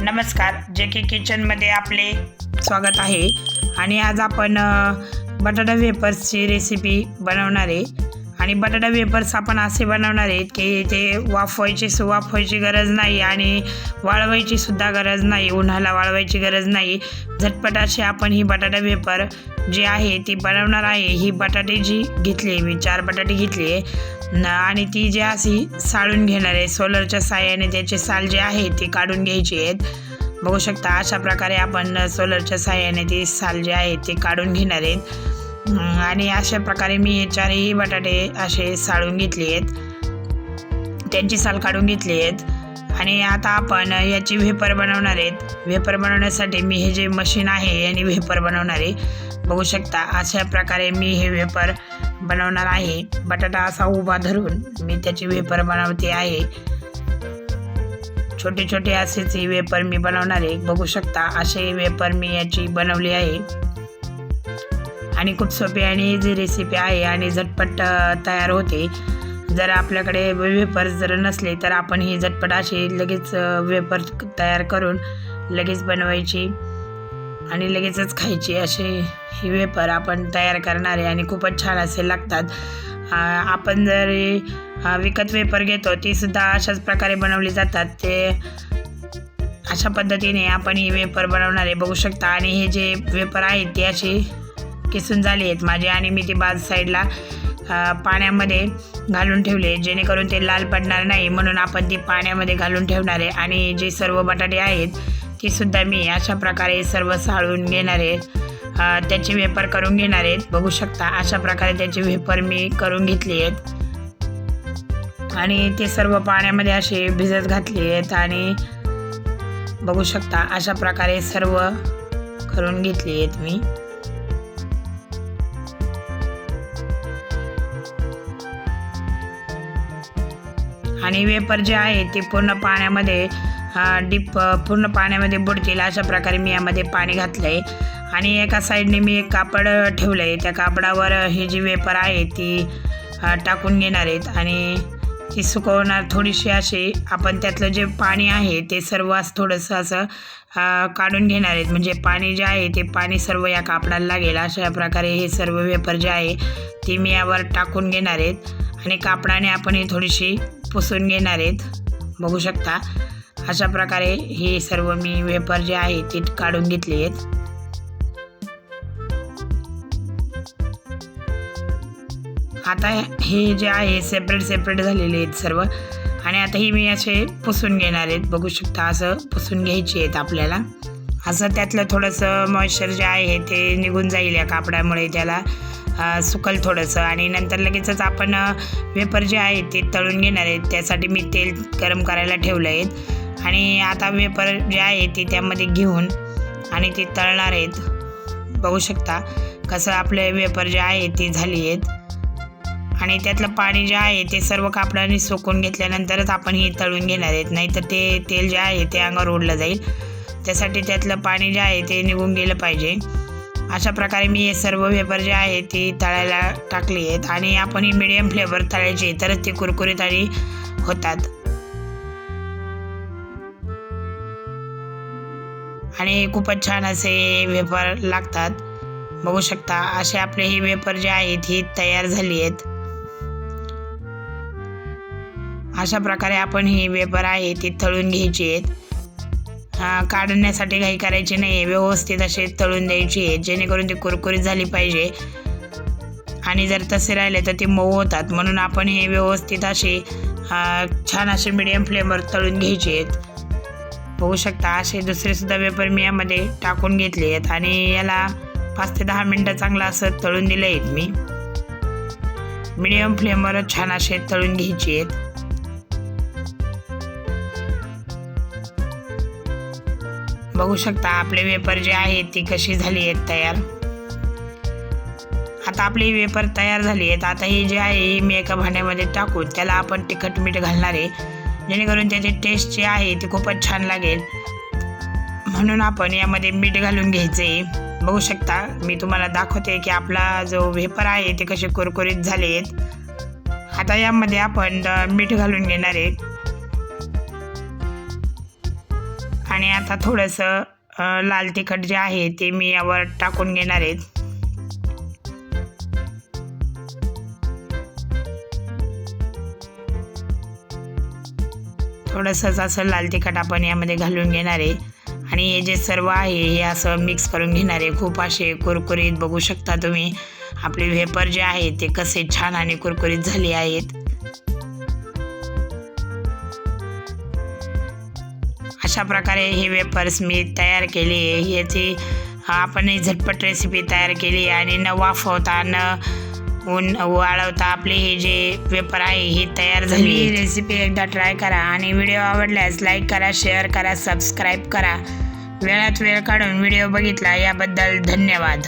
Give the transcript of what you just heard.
नमस्कार जे के किचनमध्ये आपले स्वागत आहे. आणि आज आपण बटाटा वेपर्सची रेसिपी बनवणार आहे. आणि बटाटा वेपर्स आपण असे बनवणार आहेत की ते वाफवायची सु वाफवायची गरज नाही आणि वाळवायची सुद्धा गरज नाही. उन्हाला वाळवायची गरज नाही. झटपट आपण ही बटाटा वेपर जी आहे ती बनवणार आहे. ही बटाटे जी घेतली आहे मी चार बटाटे घेतली आहे. न आणि ती जी अशी साळून घेणार आहे सोलरच्या साह्याने त्याचे साल जे आहे ते काढून घ्यायचे आहेत. बघू शकता अशा प्रकारे आपण सोलरच्या साह्याने ती साल जे आहे ते काढून घेणार आहेत. आणि अशा प्रकारे मी चारही बटाटे असे साळून घेतले आहेत. त्यांची साल काढून घेतली आहेत. आणि आता आपण याची व्हेपर बनवणार आहेत. व्हेपर बनवण्यासाठी मी हे जे मशीन आहे याने व्हेपर बनवणार आहे. बघू शकता अशा प्रकारे मी हे व्हेपर बनवणार आहे. बटाटा असा उभा धरून मी त्याची व्हेपर बनवते आहे. छोटे छोटे असेच वेपर मी बनवणार आहे. बघू शकता असे वेपर मी याची बनवली आहे. आणि खूप सोपी आणि जी रेसिपी आहे आणि झटपट तयार होते. जर आपल्याकडे वेपर जर नसले तर आपण ही झटपट अशी लगेच वेपर तयार करून लगेच बनवायची आणि लगेचच खायची. अशी ही वेपर आपण तयार करणारे आणि खूपच छान असे लागतात. आपण जर विकत वेपर घेतो ती सुद्धा अशाच प्रकारे बनवली जातात. ते अशा पद्धतीने आपण ही वेपर बनवणारे बघू शकता. आणि हे जे वेपर आहेत ते असे किसून झाले आहेत. माझे आणि मी ते बाज साईडला पाण्यामध्ये घालून ठेवले. जेणेकरून ते लाल पडणार नाही म्हणून आपण ती पाण्यामध्ये घालून ठेवणार आहे. आणि जे सर्व बटाटे आहेत ती सुद्धा मी अशा प्रकारे सर्व साळून घेणार आहे. त्याचे वेपर करून घेणार आहेत बघू शकता अशा प्रकारे त्याची वेपर मी करून घेतली आहेत. आणि ते सर्व पाण्यामध्ये असे भिजत घातले आहेत आणि बघू शकता अशा प्रकारे सर्व करून घेतली आहेत मी. आणि वेपर जे आहे ते पूर्ण पाण्यामध्ये डीप पूर्ण पाण्यामध्ये बुडतील अशा प्रकारे मी यामध्ये पाणी घातलं आहे आणि एका साईडने मी एक कापड ठेवलं आहे त्या कापडावर ही जी वेपर आहे ती टाकून घेणार आहेत. आणि ती सुकवणार थोडीशी अशी आपण त्यातलं जे पाणी आहे ते सर्व असं थोडंसं असं काढून घेणार आहेत. म्हणजे पाणी जे आहे ते पाणी सर्व या कापडाला लागेल. अशा प्रकारे हे सर्व वेपर जे आहे ती मी यावर टाकून घेणार आहेत. आणि कापडाने आपण ही थोडीशी पुसून घेणार आहेत. बघू शकता. अशा प्रकारे हे सर्व मी वेपर जे आहे ते काढून घेतले आहेत. आता हे जे आहे सेपरेट सेपरेट झालेले आहेत सर्व. आणि आता ही मी असे पुसून घेणार आहेत. बघू शकता असं पुसून घ्यायची आहेत आपल्याला. असं त्यातलं थोडंसं मॉइश्चर जे आहे ते निघून जाईल या कापडामुळे त्याला. सुकल थोडंसं. आणि नंतर लगेचच आपण वेपर जे आहे ते तळून घेणार आहेत त्यासाठी मी तेल गरम करायला ठेवलं आहेत आणि आता वेपर जे आहे ते त्यामध्ये घेऊन आणि ते तळणार आहेत. बघू शकता कसं आपले वेपर जे आहे ते झाली आहेत. आणि त्यातलं पाणी जे आहे ते सर्व कापडाने सोकून घेतल्यानंतरच आपण हे तळून घेणार आहेत. नाहीतर ते तेल जे आहे ते अंगावर ओढलं जाईल. त्यासाठी त्यातलं पाणी जे आहे ते निघून गेलं पाहिजे. अशा प्रकारे मी हे सर्व वेपर जे आहे ते तळायला टाकले आहेत आणि आपण ही मिडियम फ्लेवर तळायचे तरच ते कुरकुरीत आणि होतात. आणि खूपच छान असे वेफर लागतात. बघू शकता असे आपले हे वेफर जे आहेत ही तयार झाली आहेत. अशा प्रकारे आपण ही वेपर आहे ती तळून घ्यायची आहेत. काढण्यासाठी काही करायची नाही व्यवस्थित असे तळून द्यायची. आहेत जेणेकरून ती कुरकुरीत झाली पाहिजे. आणि जर तसे राहिले तर ते मऊ होतात. म्हणून आपण हे व्यवस्थित असे छान असे मिडियम फ्लेमवर तळून घ्यायचे आहेत. बघू शकता असे दुसरेसुद्धा वेपर मी यामध्ये टाकून घेतले आहेत. आणि याला पाच ते दहा मिनटं चांगलं असं तळून दिलं आहेत मी मिडियम फ्लेमवर छान असे तळून घ्यायचे आहेत. बघू शकता आपले वेपर जे आहेत ती कशी झाली आहेत तयार. आता आपली वेपर तयार झाली आहेत. आता ही जी आहे ही मी एका भांड्यामध्ये टाकून त्याला आपण तिखट मीठ घालणार आहे. जेणेकरून त्याची टेस्ट जी आहे ती खूपच छान लागेल. म्हणून आपण यामध्ये मीठ घालून घ्यायचं. आहे बघू शकता मी तुम्हाला दाखवते की आपला जो वेपर आहे ते कसे कुरकुरीत झाले आहेत. आता यामध्ये आपण मीठ घालून घेणार आहे. आणि आता थोडंसं लाल तिखट जे आहे ते मी यावर टाकून घेणार आहेत थोडंसंच असं लाल तिखट आपण यामध्ये घालून घेणार आहे. आणि हे जे सर्व आहे हे असं मिक्स करून घेणार आहे. खूप असे कुरकुरीत बघू शकता तुम्ही. आपले व्हेपर जे आहे ते कसे छान आणि कुरकुरीत झाले आहेत. अशा प्रकारे हे वेपर्स मी तयार केले आहे. याची आपण झटपट रेसिपी तयार केली आहे आणि न वाफवता न ऊन वाळवता आपले हे जे वेपर आहे हे तयार झाली ही रेसिपी एकदा ट्राय करा आणि व्हिडिओ आवडल्यास लाईक करा शेअर करा सबस्क्राईब करा. वेळात वेळ काढून व्हिडिओ बघितला याबद्दल धन्यवाद.